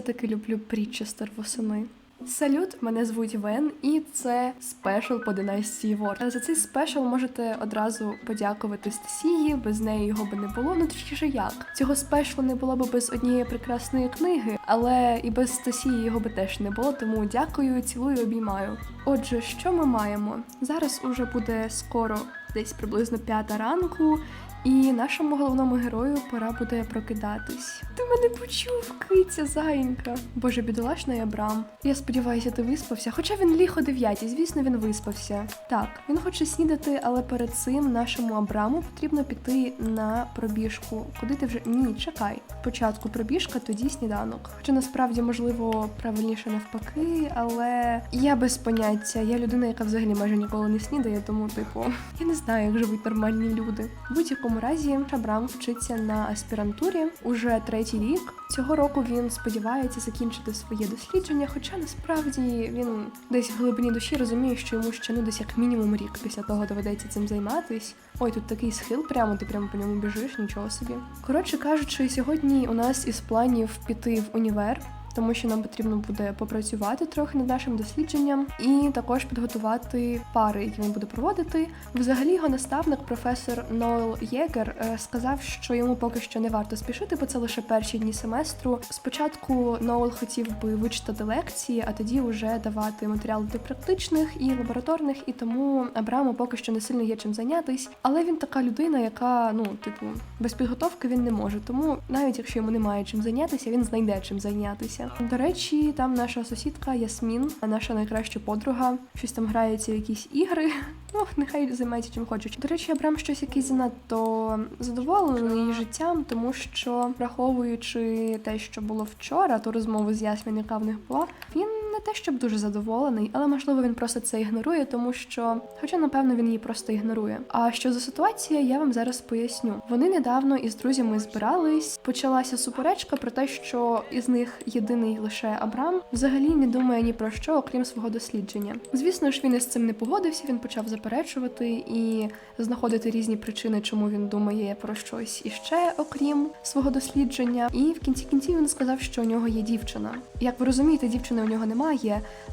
все-таки люблю Прітчестер восени. Салют, мене звуть Вен, і це спешл по династії Вор. За цей спешл можете одразу подякувати Стасії, без неї його би не було. Ну точніше як цього спешлу не було би без однієї прекрасної книги, але і без Стасії його би теж не було. Тому дякую, цілую, обіймаю. Отже, що ми маємо? Зараз уже буде скоро десь приблизно п'ята ранку. І нашому головному герою пора буде прокидатись. Ти мене почув, киця, заїнька. Боже, бідолашний Абрам. Я сподіваюся, ти виспався. Хоча він ліг о дев'ятій, звісно, він виспався. Так, він хоче снідати, але перед цим нашому Абраму потрібно піти на пробіжку. Куди ти вже ні, чекай. Спочатку пробіжка, тоді сніданок. Хоча насправді можливо правильніше навпаки, але я без поняття. Я людина, яка взагалі майже ніколи не снідає, тому типу я не знаю, як живуть нормальні люди. В будь-якому разі Абрам вчиться на аспірантурі уже третій рік. Цього року він сподівається закінчити своє дослідження, хоча насправді він десь в глибині душі розуміє, що йому ще ну десь як мінімум рік після того доведеться цим займатись. Ой, тут такий схил, прямо ти прямо по ньому біжиш, нічого собі. Коротше кажучи, сьогодні у нас із планів піти в універ. Тому що нам потрібно буде попрацювати трохи над нашим дослідженням і також підготувати пари, які він буде проводити. Взагалі, його наставник, професор Ноел Єгер, е, сказав, що йому поки що не варто спішити, бо це лише перші дні семестру. Спочатку Ноел хотів би вичитати лекції, а тоді вже давати матеріали для практичних і лабораторних, і тому Абраму поки що не сильно є чим зайнятись. Але він така людина, яка ну, типу, без підготовки він не може. Тому навіть якщо йому немає чим зайнятися, він знайде чим зайнятися. До речі, там наша сусідка Ясмін, наша найкраща подруга, щось там грається в якісь ігри. Ну, нехай займається чим хочуть. До речі, Абрам щось якийсь занадто задоволений життям, тому що, враховуючи те, що було вчора, ту розмову з Ясмін, яка в них була, він не те, щоб дуже задоволений, але можливо він просто це ігнорує, тому що, хоча напевно він її просто ігнорує. А що за ситуація, я вам зараз поясню. Вони недавно із друзями збирались. Почалася суперечка про те, що із них єдиний лише Абрам взагалі не думає ні про що, окрім свого дослідження. Звісно ж, він із цим не погодився. Він почав заперечувати і знаходити різні причини, чому він думає про щось іще, окрім свого дослідження. І в кінці кінців він сказав, що у нього є дівчина. Як ви розумієте, дівчини у нього немає,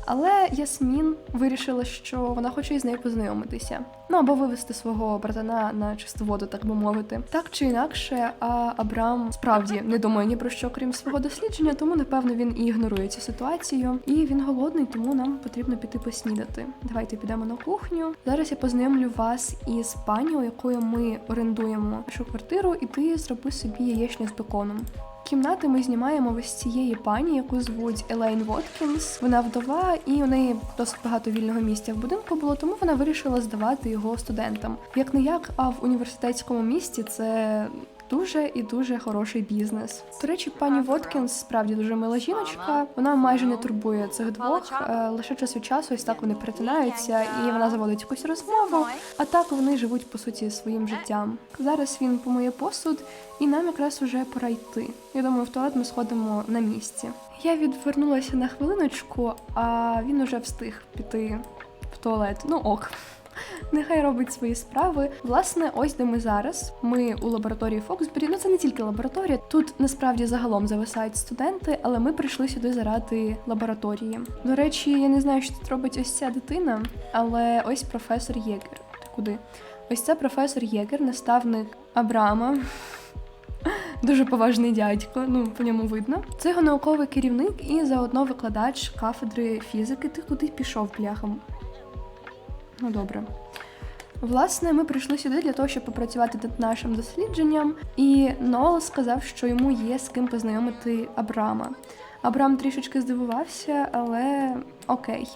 але Ясмін вирішила, що вона хоче із нею познайомитися. Ну або вивести свого братана на чисту воду, так би мовити. Так чи інакше, а Абрам справді не думає ні про що, крім свого дослідження, тому напевно він і ігнорує цю ситуацію. І він голодний, тому нам потрібно піти поснідати. Давайте підемо на кухню. Зараз я познайомлю вас із пані, у якої ми орендуємо нашу квартиру, і ти зроби собі яєчню з беконом. Кімнати ми знімаємо ось цієї пані, яку звуть Елейн Воткінс. Вона вдова, і у неї досить багато вільного місця в будинку було, тому вона вирішила здавати його студентам. Як не як, а в університетському місті це. Дуже і дуже хороший бізнес. До речі, пані Воткінс справді дуже мила жіночка. Вона майже не турбує цих двох. е, Лише час від часу ось так вони перетинаються, і вона заводить якусь розмову. А так вони живуть по суті своїм життям. Зараз він помиє посуд, і нам якраз уже пора йти. Я думаю, в туалет ми сходимо на місці. Я відвернулася на хвилиночку, а він уже встиг піти в туалет. Ну ок. Нехай робить свої справи. Власне, ось де ми зараз. Ми у лабораторії Фоксбері. Ну це не тільки лабораторія. Тут насправді загалом зависають студенти, але ми прийшли сюди заради лабораторії. До речі, я не знаю, що тут робить ось ця дитина, але ось професор Єгер. Ти куди? Ось це професор Єгер, наставник Абрама. Дуже поважний дядько, ну по ньому видно. Це його науковий керівник і заодно викладач кафедри фізики. Ти куди пішов, бляхом? Ну добре. Власне, ми прийшли сюди для того, щоб попрацювати над нашим дослідженням, і Нол сказав, що йому є з ким познайомити Абрама. Абрам трішечки здивувався, але окей.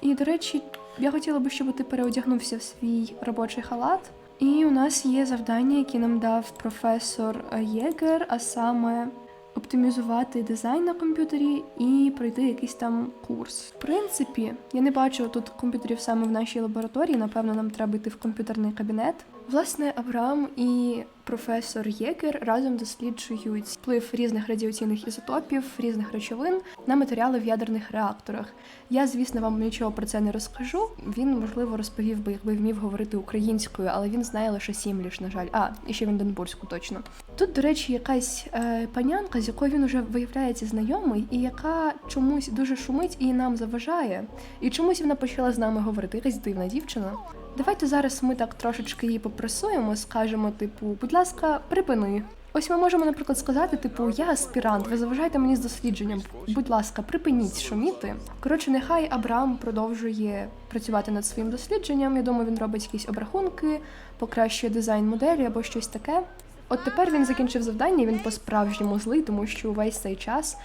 І, до речі, я хотіла би, щоб ти переодягнувся в свій робочий халат. І у нас є завдання, які нам дав професор Єгер, а саме оптимізувати дизайн на комп'ютері і пройти якийсь там курс. В принципі, я не бачу тут комп'ютерів саме в нашій лабораторії. Напевно, нам треба йти в комп'ютерний кабінет. Власне, Абрам і професор Єгер разом досліджують вплив різних радіаційних ізотопів, різних речовин на матеріали в ядерних реакторах. Я, звісно, вам нічого про це не розкажу. Він, можливо, розповів би, якби вмів говорити українською, але він знає лише сімліш, на жаль. А, і ще в Вінденбурзьку, точно. Тут, до речі, якась е, панянка, з якою він уже виявляється знайомий, і яка чомусь дуже шумить і нам заважає. І чомусь вона почала з нами говорити. Якась дивна дівчина. Давайте зараз ми так трошечки її попресуємо, скажемо, типу, будь ласка, припини. Ось ми можемо, наприклад, сказати, типу, я аспірант, ви заважаєте мені з дослідженням. Будь ласка, припиніть шуміти. Коротше, нехай Абрам продовжує працювати над своїм дослідженням. Я думаю, він робить якісь обрахунки, покращує дизайн моделі або щось таке. От тепер він закінчив завдання, він по-справжньому злий, тому що увесь цей час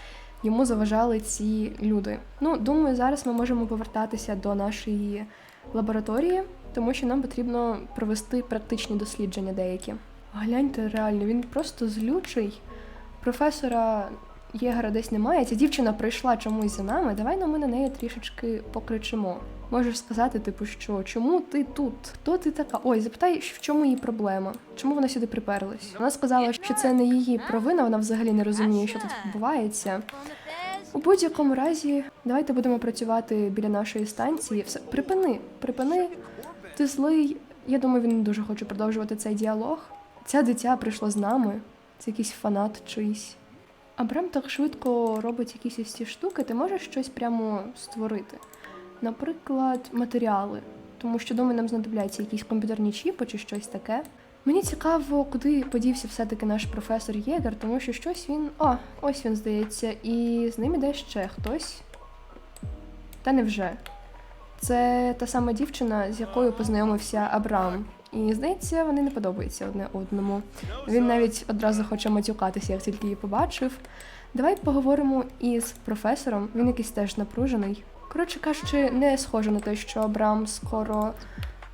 йому заважали ці люди. Ну, думаю, зараз ми можемо повертатися до нашої лабораторії, тому що нам потрібно провести практичні дослідження деякі. Гляньте, реально, він просто злючий. Професора Єгера десь немає. Ця дівчина прийшла чомусь за нами. Давай на ми на неї трішечки покричимо. Можеш сказати, типу, що чому ти тут? Хто ти така? Ой, запитай, в чому її проблема? Чому вона сюди приперлась? Вона сказала, що це не її провина, вона взагалі не розуміє, що тут відбувається. У будь-якому разі, давайте будемо працювати біля нашої станції. Все, припини, припини. Ти злий. Я думаю, він не дуже хоче продовжувати цей діалог. Ця дитя прийшло з нами. Це якийсь фанат чийсь. Абрам так швидко робить якісь ці штуки, ти можеш щось прямо створити. Наприклад, матеріали. Тому що думаю, нам знадобляться якісь комп'ютерні чіпи чи щось таке. Мені цікаво, куди подівся все-таки наш професор Єгер, тому що щось він. О, ось він здається, і з ним іде ще хтось. Та невже. Це та сама дівчина, з якою познайомився Абрам. І здається, вони не подобаються одне одному. Він навіть одразу хоче матюкатися, як тільки її побачив. Давай поговоримо із професором. Він якийсь теж напружений. Коротше кажучи, не схоже на те, що Абрам скоро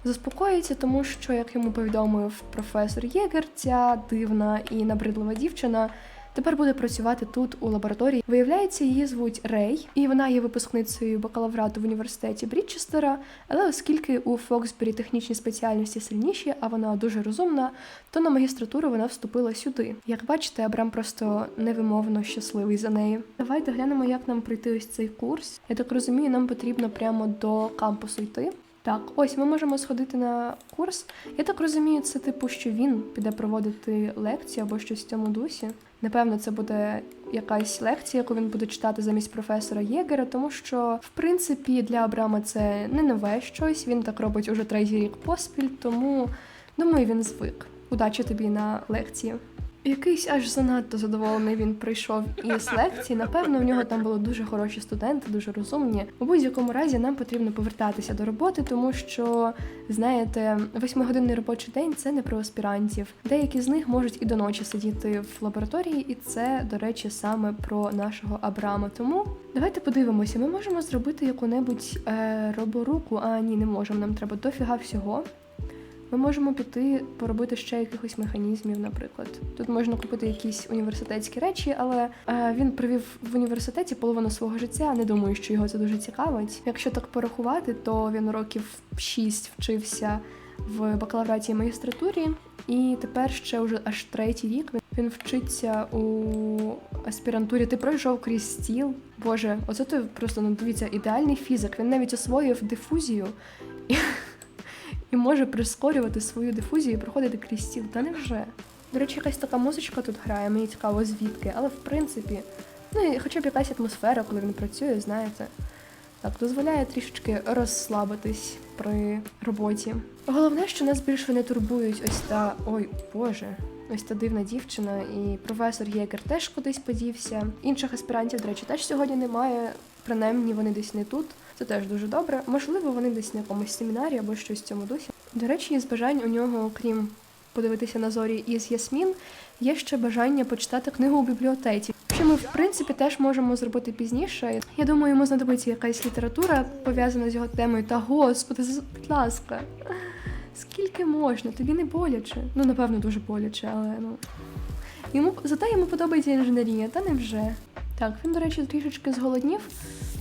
заспокоїться, тому що, як йому повідомив професор Єгер, ця дивна і набридлива дівчина тепер буде працювати тут у лабораторії. Виявляється, її звуть Рей, і вона є випускницею бакалаврату в університеті Брідчестера. Але оскільки у Фоксбері технічні спеціальності сильніші, а вона дуже розумна, то на магістратуру вона вступила сюди. Як бачите, Абрам просто невимовно щасливий за нею. Давайте глянемо, як нам пройти ось цей курс. Я так розумію, нам потрібно прямо до кампусу йти. Так, ось ми можемо сходити на курс. Я так розумію, це типу, що він піде проводити лекцію або щось в цьому дусі. Напевно, це буде якась лекція, яку він буде читати замість професора Єгера, тому що, в принципі, для Абрама це не нове щось. Він так робить уже третій рік поспіль, тому думаю, він звик. Удачі тобі на лекції. Якийсь аж занадто задоволений він прийшов із лекції. Напевно, в нього там були дуже хороші студенти, дуже розумні. У будь-якому разі нам потрібно повертатися до роботи, тому що, знаєте, восьмигодинний робочий день це не про аспірантів. Деякі з них можуть і до ночі сидіти в лабораторії, і це, до речі, саме про нашого Абрама. Тому давайте подивимося, ми можемо зробити яку-небудь е, роборуку. А ні, не можемо. Нам треба дофіга всього. Ми можемо піти поробити ще якихось механізмів, наприклад. Тут можна купити якісь університетські речі, але е, він провів в університеті половину свого життя. Не думаю, що його це дуже цікавить. Якщо так порахувати, то він років 6 вчився в бакалавраті і магістратурі, і тепер ще вже аж третій рік він вчиться у аспірантурі. Ти пройшов крізь стіл. Боже, оце то просто ну дивіться, ідеальний фізик. Він навіть освоїв дифузію. І може прискорювати свою дифузію і проходити крізь стіл. Та невже? До речі, якась така музичка тут грає, мені цікаво звідки, але в принципі, ну і хоча б якась атмосфера, коли він працює, знаєте. Так, дозволяє трішечки розслабитись при роботі. Головне, що нас більше не турбують ось та. Ой, Боже, ось та дивна дівчина, і професор Єгер теж кудись подівся. Інших аспірантів, до речі, теж сьогодні немає. Принаймні вони десь не тут. Це теж дуже добре. Можливо, вони десь на якомусь семінарі або щось в цьому дусі. До речі, із бажань у нього, окрім подивитися на зорі із Ясмін, є ще бажання почитати книгу у бібліотеці. Що ми, в принципі, теж можемо зробити пізніше. Я думаю, йому знадобиться якась література пов'язана з його темою. Та господи, будь ласка, скільки можна? Тобі не боляче. Ну, напевно, дуже боляче, але ну. Йому зате йому подобається інженерія, та невже. Так, він, до речі, трішечки зголоднів.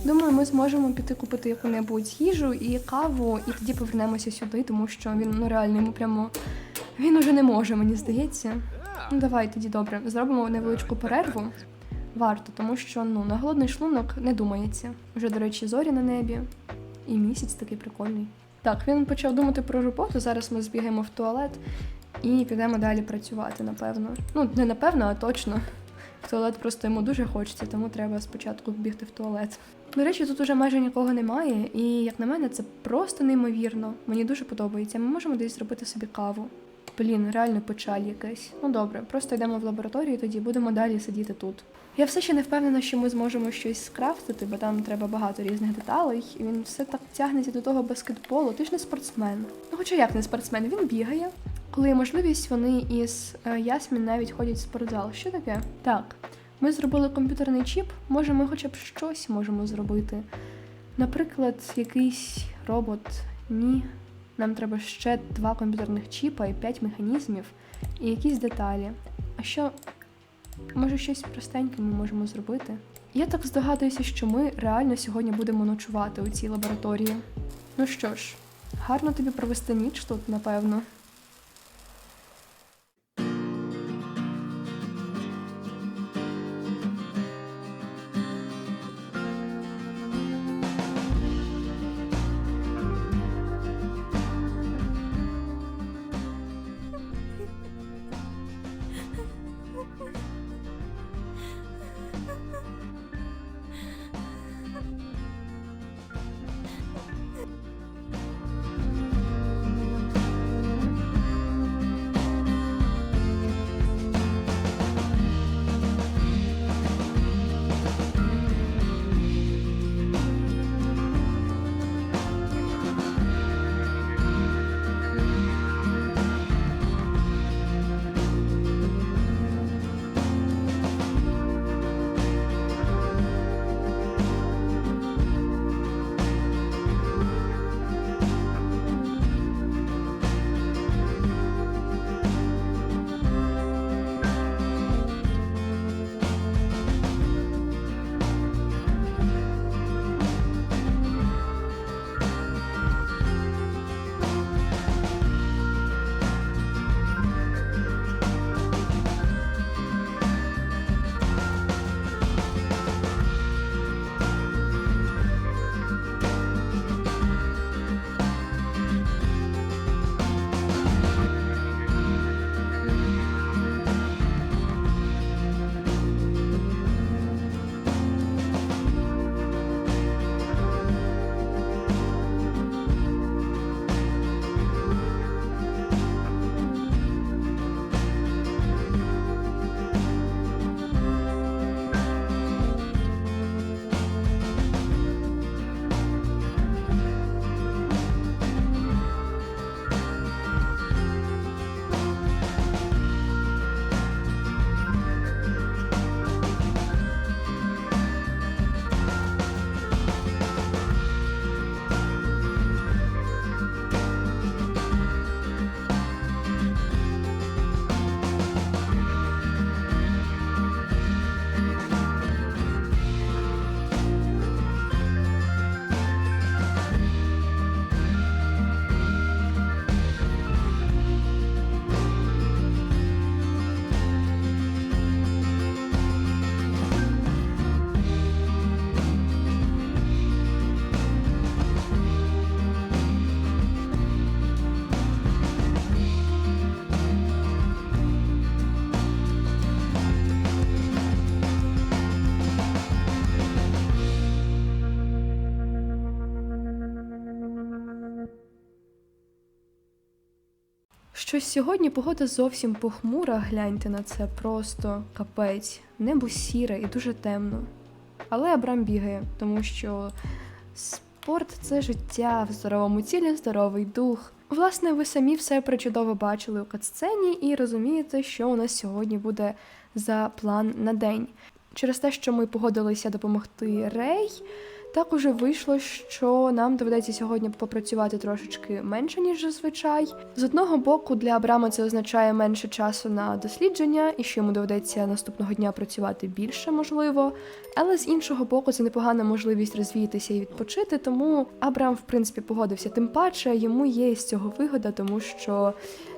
Думаю, ми зможемо піти купити яку-небудь їжу і каву, і тоді повернемося сюди, тому що він ну реально йому прямо він уже не може, мені здається. Ну давай тоді добре. Зробимо невеличку перерву. Варто, тому що ну на голодний шлунок не думається. Вже, до речі, зорі на небі, і місяць такий прикольний. Так, він почав думати про роботу. Зараз ми збігаємо в туалет і підемо далі працювати, напевно. Ну, не напевно, а точно. В туалет просто йому дуже хочеться, тому треба спочатку бігти в туалет. До речі, тут уже майже нікого немає, і як на мене, це просто неймовірно. Мені дуже подобається. Ми можемо десь зробити собі каву. Блін, реально печаль якась. Ну добре, просто йдемо в лабораторію, тоді будемо далі сидіти тут. Я все ще не впевнена, що ми зможемо щось скрафтити, бо там треба багато різних деталей, і він все так тягнеться до того баскетболу. Ти ж не спортсмен. Ну, хоча як не спортсмен, він бігає. Коли є можливість, вони із е, Ясмін навіть ходять в спортзал. Що таке? Так, ми зробили комп'ютерний чіп, може, ми хоча б щось можемо зробити. Наприклад, якийсь робот. Ні. Нам треба ще два комп'ютерних чіпа і п'ять механізмів, і якісь деталі. А що, може, щось простеньке ми можемо зробити? Я так здогадуюся, що ми реально сьогодні будемо ночувати у цій лабораторії. Ну що ж, гарно тобі провести ніч тут, напевно. Щось сьогодні погода зовсім похмура, гляньте на це, просто капець. Небо сіре і дуже темно. Але Абрам бігає, тому що спорт це життя в здоровому тілі, здоровий дух. Власне, ви самі все причудово бачили у катсцені і розумієте, що у нас сьогодні буде за план на день. Через те, що ми погодилися допомогти Рей, Так уже вийшло, що нам доведеться сьогодні попрацювати трошечки менше, ніж зазвичай. З одного боку, для Абрама це означає менше часу на дослідження, і що йому доведеться наступного дня працювати більше, можливо. Але з іншого боку, це непогана можливість розвіятися і відпочити, тому Абрам, в принципі, погодився. Тим паче йому є з цього вигода, тому що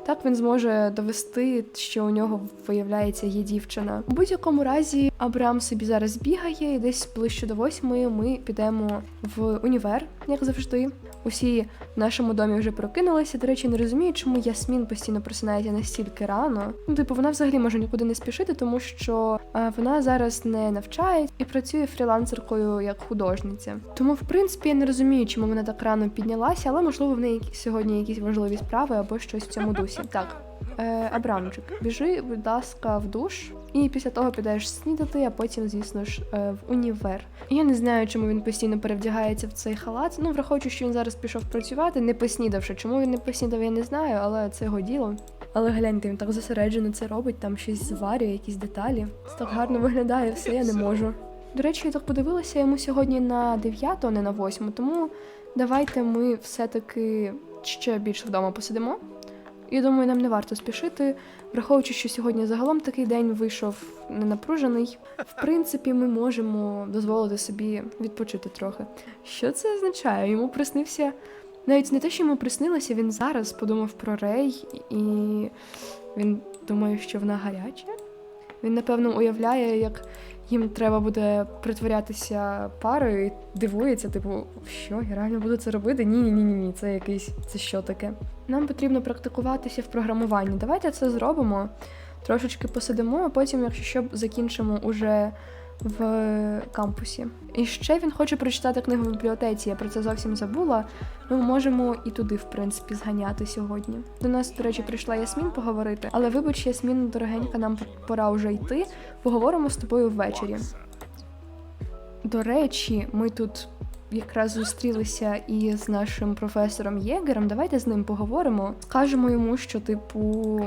так він зможе довести, що у нього виявляється є дівчина. У будь-якому разі Абрам собі зараз бігає, і десь ближче до восьмої ми підемо в універ, як завжди. Усі в нашому домі вже прокинулися. До речі, не розумію, чому Ясмін постійно просинається настільки рано. Ну, типу, вона взагалі може нікуди не спішити, тому що а, вона зараз не навчає і працює фрілансеркою як художниця. Тому, в принципі, я не розумію, чому вона так рано піднялася, але можливо в неї сьогодні якісь важливі справи або щось в цьому дусі. Так. Е, Абрамчик, біжи, будь ласка, в душ, і після того підеш снідати, а потім, звісно ж, е, в універ. Я не знаю, чому він постійно перевдягається в цей халат. Ну, враховуючи, що він зараз пішов працювати, не поснідавши. Чому він не поснідав, я не знаю, але це його діло. Але гляньте, він так зосереджено це робить, там щось зварює, якісь деталі. Це так гарно виглядає, все я не можу. До речі, я так подивилася йому сьогодні на 9, а не на 8, тому давайте ми все-таки ще більше вдома посидимо. Я думаю, нам не варто спішити, враховуючи, що сьогодні загалом такий день вийшов ненапружений. В принципі, ми можемо дозволити собі відпочити трохи. Що це означає? Йому приснився навіть не те, що йому приснилося, він зараз подумав про Рей, і він думає, що вона гаряча. Він, напевно, уявляє, як їм треба буде притворятися парою і дивується, типу, що, я реально буду це робити? Ні, ні, ні, ні, це якийсь, це що таке? Нам потрібно практикуватися в програмуванні. Давайте це зробимо. Трошечки посидимо, а потім, якщо що, закінчимо уже в кампусі. І ще він хоче прочитати книгу в бібліотеці. Я про це зовсім забула. Ми можемо і туди, в принципі, зганяти сьогодні. До нас, до речі, прийшла Ясмін поговорити, але вибач, Ясмін, дорогенька, нам пора вже йти. Поговоримо з тобою ввечері. До речі, ми тут якраз зустрілися із нашим професором Єгером. Давайте з ним поговоримо. Скажемо йому, що типу,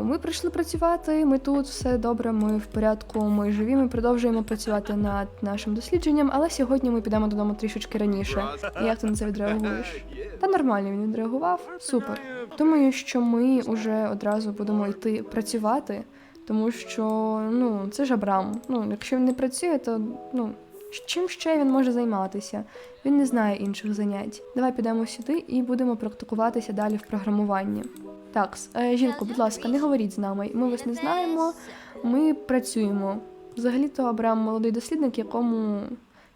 ми прийшли працювати, ми тут все добре, ми в порядку, ми живі. Ми продовжуємо працювати над нашим дослідженням, але сьогодні ми підемо додому трішечки раніше. Як ти на це відреагуєш? Та нормально він відреагував. Супер. Думаю, що ми вже одразу будемо йти працювати, тому що ну це ж Абрам. Ну, якщо він не працює, то ну. Чим ще він може займатися? Він не знає інших занять. Давай підемо сюди і будемо практикуватися далі в програмуванні. Так, е, жінко, будь ласка, не говоріть з нами. Ми вас не знаємо. Ми працюємо. Взагалі-то Абрам молодий дослідник, якому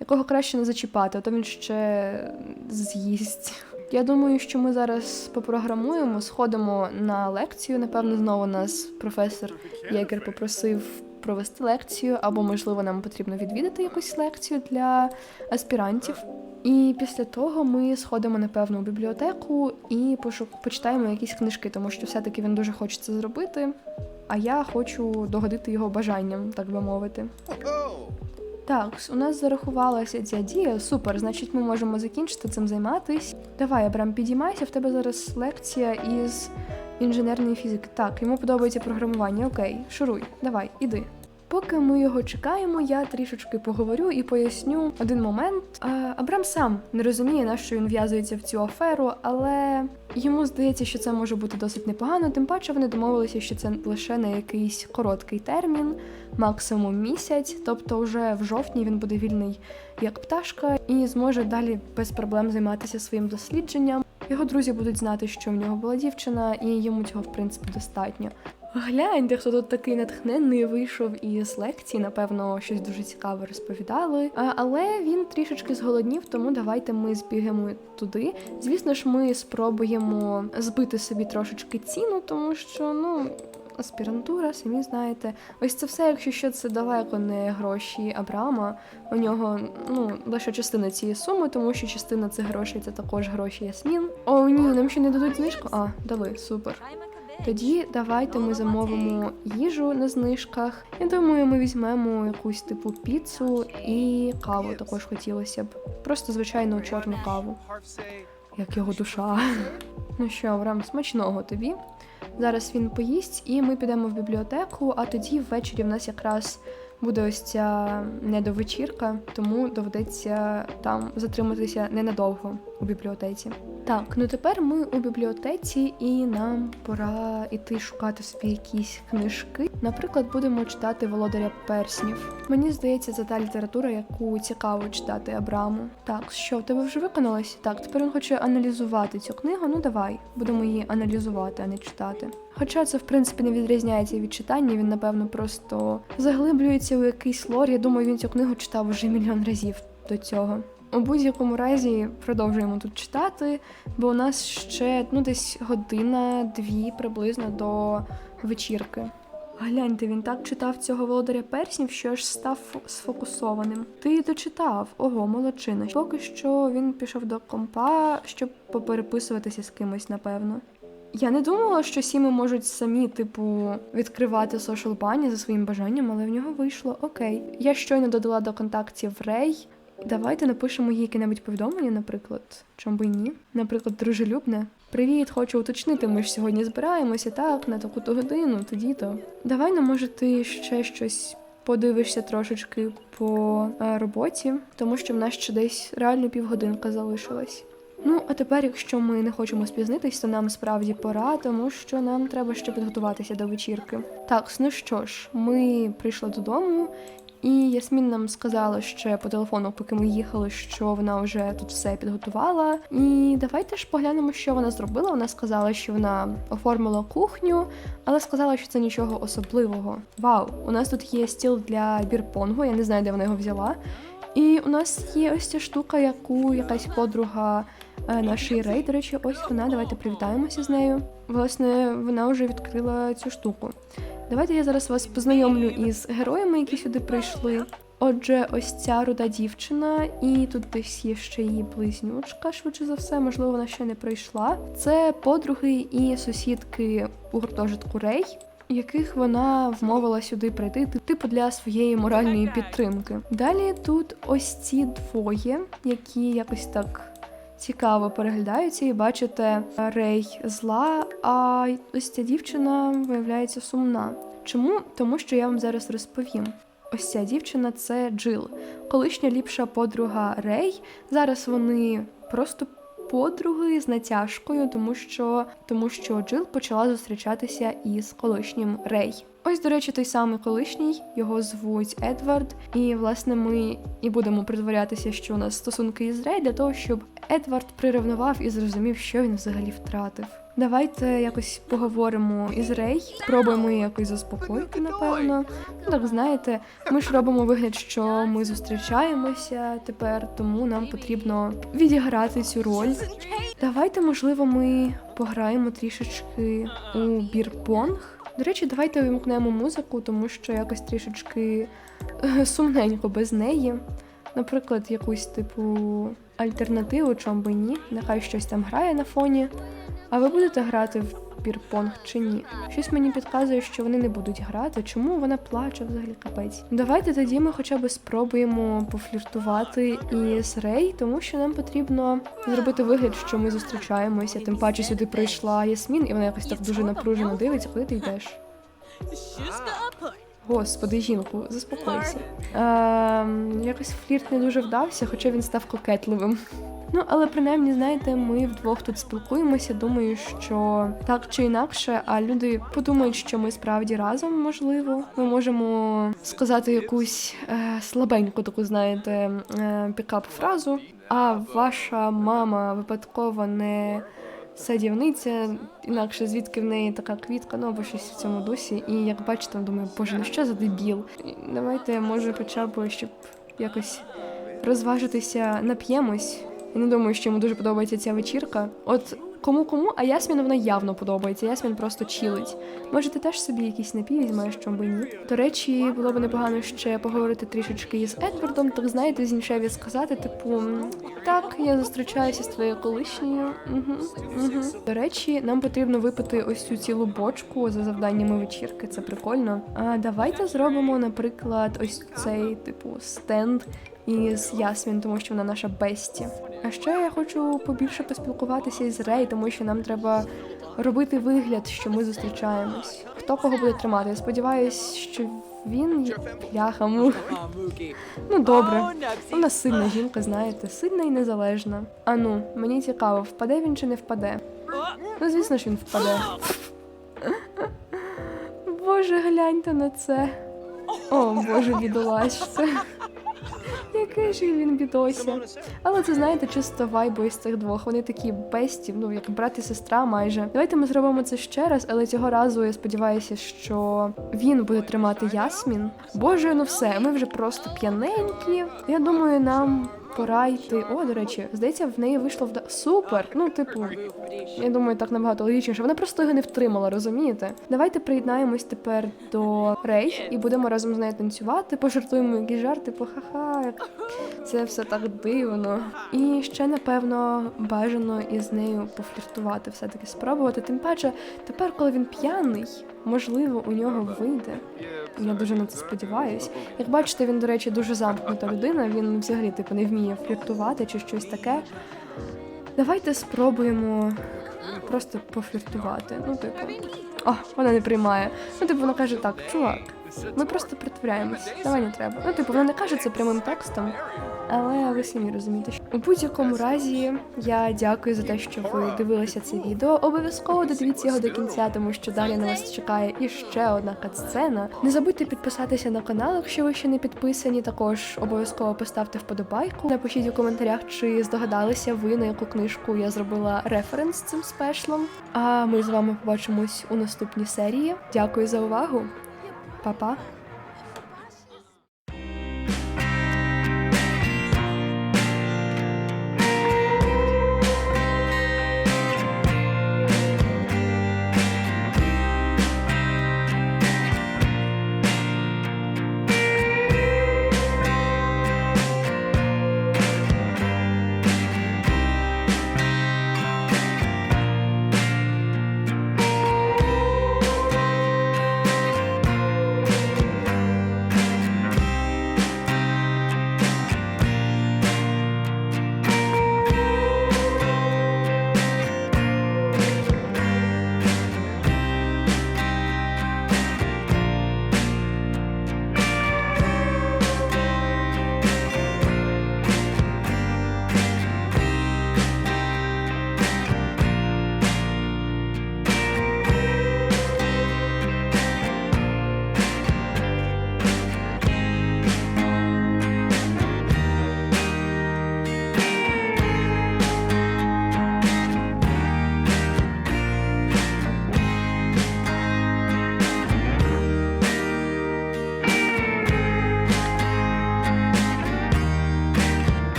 якого краще не зачіпати, а то він ще з'їсть. Я думаю, що ми зараз попрограмуємо, сходимо на лекцію. Напевно, знову нас професор Єгер попросив провести лекцію, або, можливо, нам потрібно відвідати якусь лекцію для аспірантів. І після того ми сходимо, напевно, у бібліотеку і почитаємо якісь книжки, тому що все-таки він дуже хоче це зробити. А я хочу догодити його бажанням, так би мовити. Так, у нас зарахувалася ця дія. Супер, значить, ми можемо закінчити цим займатись. Давай, Абрам, підіймайся, в тебе зараз лекція із інженерної фізики. Так, йому подобається програмування. Окей, шуруй, давай, іди. Поки ми його чекаємо, я трішечки поговорю і поясню один момент. Абрам сам не розуміє, на що він в'язується в цю аферу, але йому здається, що це може бути досить непогано. Тим паче вони домовилися, що це лише на якийсь короткий термін, максимум місяць. Тобто, вже в жовтні він буде вільний як пташка і зможе далі без проблем займатися своїм дослідженням. Його друзі будуть знати, що в нього була дівчина, і йому цього в принципі достатньо. Гляньте, хто тут такий натхненний вийшов із лекції, напевно, щось дуже цікаве розповідали. Але він трішечки зголоднів, тому давайте ми збігаємо туди. Звісно ж, ми спробуємо збити собі трошечки ціну, тому що ну. Аспірантура, самі знаєте, ось це все, якщо що це далеко не гроші Абрама. У нього ну лише частина цієї суми, тому що частина цих грошей це також гроші Ясмін. О, ні, нам ще не дадуть знижку. А, дали, супер. Тоді давайте ми замовимо їжу на знижках. Я думаю, ми візьмемо якусь типу піцу і каву також хотілося б. Просто звичайну чорну каву. Як його душа. Ну що, Авраам, смачного тобі. Зараз він поїсть, і ми підемо в бібліотеку, а тоді ввечері в нас якраз буде ось ця недовечірка, тому доведеться там затриматися ненадовго у бібліотеці. Так, ну тепер ми у бібліотеці, і нам пора іти шукати собі якісь книжки. Наприклад, будемо читати Володаря Перснів. Мені здається, це та література, яку цікаво читати Абраму. Так, що в тебе вже виконалось? Так, тепер він хоче аналізувати цю книгу. Ну давай, будемо її аналізувати, а не читати. Хоча це в принципі не відрізняється від читання, він напевно просто заглиблюється у якийсь лор. Я думаю, він цю книгу читав уже мільйон разів до цього. У будь-якому разі продовжуємо тут читати, бо у нас ще ну десь година-дві приблизно до вечірки. Гляньте, він так читав цього володаря перснів, що аж став сфокусованим. Ти дочитав, ого, молодчина. Поки що він пішов до компа, щоб попереписуватися з кимось, напевно. Я не думала, що сіми можуть самі, типу, відкривати social бані за своїм бажанням, але в нього вийшло. Окей. Я щойно додала до контактів Рей. Давайте напишемо їй яке-небудь повідомлення, наприклад, чому би ні. Наприклад, дружелюбне. Привіт, хочу уточнити. Ми ж сьогодні збираємося так, на таку-то годину, тоді то. Давай, ну, може, ти ще щось подивишся трошечки по е, роботі, тому що в нас ще десь реально півгодинка залишилась. Ну, а тепер, якщо ми не хочемо спізнитись, то нам справді пора, тому що нам треба ще підготуватися до вечірки. Так, ну що ж, ми прийшли додому, і Ясмін нам сказала ще по телефону, поки ми їхали, що вона вже тут все підготувала. І давайте ж поглянемо, що вона зробила. Вона сказала, що вона оформила кухню, але сказала, що це нічого особливого. Вау, у нас тут є стіл для бірпонгу, я не знаю, де вона його взяла. І у нас є ось ця штука, яку якась подруга е, нашої рей, до речі, ось вона. Давайте привітаємося з нею. Власне, вона вже відкрила цю штуку. Давайте я зараз вас познайомлю із героями, які сюди прийшли. Отже, ось ця руда дівчина, і тут десь є ще її близнючка, швидше за все, можливо, вона ще не прийшла. Це подруги і сусідки у гуртожитку Рей, яких вона вмовила сюди прийти, типу для своєї моральної підтримки. Далі тут ось ці двоє, які якось так цікаво переглядаються, і бачите, Рей зла, а ось ця дівчина виявляється сумна. Чому? Тому що я вам зараз розповім. Ось ця дівчина це Джил, колишня ліпша подруга Рей. Зараз вони просто подруги з натяжкою, тому що, тому що Джил почала зустрічатися із колишнім Рей. Ось, до речі, той самий колишній, його звуть Едвард, і власне ми і будемо притворятися, що у нас стосунки із Рей для того, щоб Едвард приревнував і зрозумів, що він взагалі втратив. Давайте якось поговоримо із Рей, спробуємо її якось заспокоїти, напевно. Ну так знаєте, ми ж робимо вигляд, що ми зустрічаємося тепер, тому нам потрібно відіграти цю роль. Давайте, можливо, ми пограємо трішечки у бірпонг. До речі, давайте вимкнемо музику, тому що якось трішечки е, сумненько без неї. Наприклад, якусь типу альтернативу, чому би ні. Нехай щось там грає на фоні. А ви будете грати в пірпонг чи ні? Щось мені підказує, що вони не будуть грати. Чому вона плаче взагалі капець? Давайте тоді ми хоча б спробуємо пофліртувати із Рей, тому що нам потрібно зробити вигляд, що ми зустрічаємося. Тим паче сюди прийшла Ясмін, і вона якось так дуже напружено дивиться, куди ти йдеш. Господи, жінку, заспокойся. Ем, якось флірт не дуже вдався, хоча він став кокетливим. Ну, але принаймні, знаєте, ми вдвох тут спілкуємося. Думаю, що так чи інакше, а люди подумають, що ми справді разом, можливо. Ми можемо сказати якусь е, слабеньку таку, знаєте, е, пікап-фразу. А ваша мама випадково не садівниця, інакше звідки в неї така квітка, ну або щось в цьому дусі. І як бачите, думаю, боже, ну що за дебіл? Давайте, може, хоча б щоб якось розважитися, нап'ємось. Я не думаю, що йому дуже подобається ця вечірка. От кому кому, а Ясмін вона явно подобається. Ясмін просто чилить. Може, ти теж собі якийсь напій візьмеш, чому би ні. До речі, було б непогано ще поговорити трішечки із Едвардом, так знаєте, з іншеві сказати, типу, так, я зустрічаюся з твоєю колишньою. Угу, угу. До речі, нам потрібно випити ось цю цілу бочку за завданнями вечірки. Це прикольно. А давайте зробимо, наприклад, ось цей типу стенд із Ясмін, тому що вона наша бесті. А ще я хочу побільше поспілкуватися із Рей, тому що нам треба робити вигляд, що ми зустрічаємось. Хто кого буде тримати? Я сподіваюсь, що він бляха. Ну добре. Вона сильна жінка, знаєте, сильна і незалежна. А ну, мені цікаво, впаде він чи не впаде? Ну, звісно ж, він впаде. Боже, гляньте на це. О, боже, бідолашце. Який ж він бідося. Але це знаєте, чисто вайбу із цих двох. Вони такі бесті, ну як брат і сестра майже. Давайте ми зробимо це ще раз, але цього разу я сподіваюся, що він буде тримати Ясмін. Боже, ну все, ми вже просто п'яненькі. Я думаю, нам пора йти. О, до речі, здається, в неї вийшло вда... Супер! Ну, типу, я думаю, так набагато логічніше. Вона просто його не втримала, розумієте? Давайте приєднаємось тепер до Рей і будемо разом з нею танцювати, пожартуємо якісь жарти, по-ха-ха. Це все так дивно. І ще, напевно, бажано із нею пофліртувати, все-таки спробувати. Тим паче, тепер, коли він п'яний, можливо, у нього вийде. Я дуже на це сподіваюсь. Як бачите, він, до речі, дуже замкнута людина. Він взагалі типу не вміє фліртувати чи щось таке. Давайте спробуємо просто пофліртувати. Ну, типу, о, вона не приймає. Ну, типу, вона каже так, чувак, ми просто притворяємось. Давай не треба. Ну, типу, вона не каже це прямим текстом, але ви самі розумієте. що- У будь-якому разі я дякую за те, що ви дивилися це відео. Обов'язково додивіться його до кінця, тому що далі на вас чекає іще одна катсцена. Не забудьте підписатися на канал, якщо ви ще не підписані. Також обов'язково поставте вподобайку. Напишіть у коментарях, чи здогадалися ви на яку книжку я зробила референс цим спешлом. А ми з вами побачимось у наступній серії. Дякую за увагу. 爸爸。